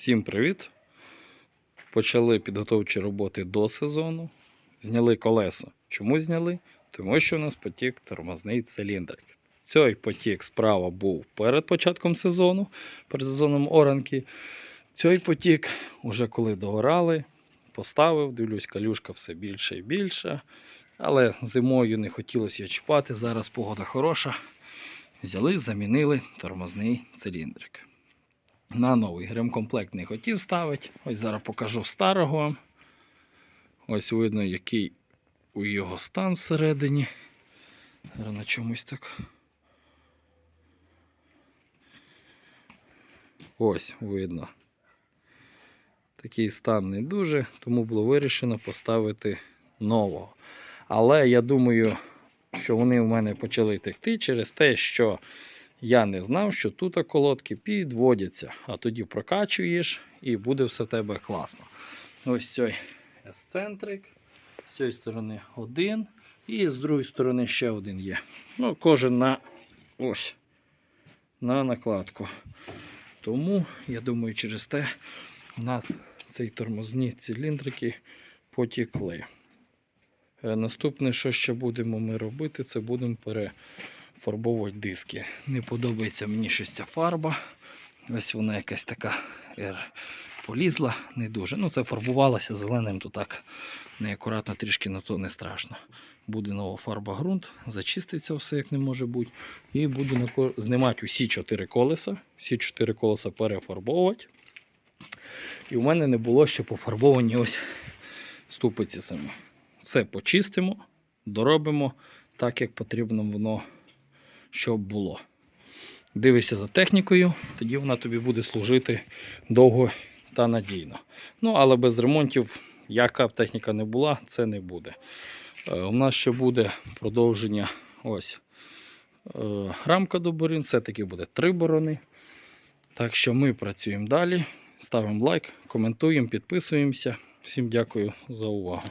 Всім привіт! Почали підготовчі роботи до сезону. Зняли колесо. Чому зняли? Тому що у нас потік тормозний циліндрик. Цей потік справа був перед початком сезону, перед сезоном оранки. Цей потік, уже коли доорали, поставив, дивлюсь, калюшка все більше і більше. Але зимою не хотілося чіпати. Зараз погода хороша. Взяли, замінили тормозний циліндрик. На новий ремкомплект не хотів ставити. Ось зараз покажу старого вам. Ось видно, який у його стан всередині. Зараз на чомусь так. Ось видно. Такий стан не дуже, тому було вирішено поставити нового. Але я думаю, що вони в мене почали текти через те, що я не знав, що тут колодки підводяться, а тоді прокачуєш і буде все тебе класно. Ось цей есцентрик, з цієї сторони один, і з другої сторони ще один є. Ну, кожен на ось на накладку. Тому, я думаю, через те у нас ці тормозні циліндрики потікли. Е, Наступне, що ще будемо ми робити, це будемо перефарбовувати диски. Не подобається мені щось ця фарба. Ось вона якась така полізла, не дуже. Ну, це фарбувалося зеленим, то так неакуратно трішки на то не страшно. Буде нова фарба ґрунт, зачиститься все, як не може бути. І буду знімати усі чотири колеса, всі чотири колеса перефарбовувати. І в мене не було ще пофарбовані ось ступиці самі. Все почистимо, доробимо так, як потрібно воно, щоб було. Дивися за технікою, тоді вона тобі буде служити довго та надійно. Ну, але без ремонтів, яка б техніка не була, це не буде. Е, у нас ще буде продовження ось е, рамка до борін, все-таки буде три борони. Так що ми працюємо далі. Ставимо лайк, коментуємо, підписуємося. Всім дякую за увагу.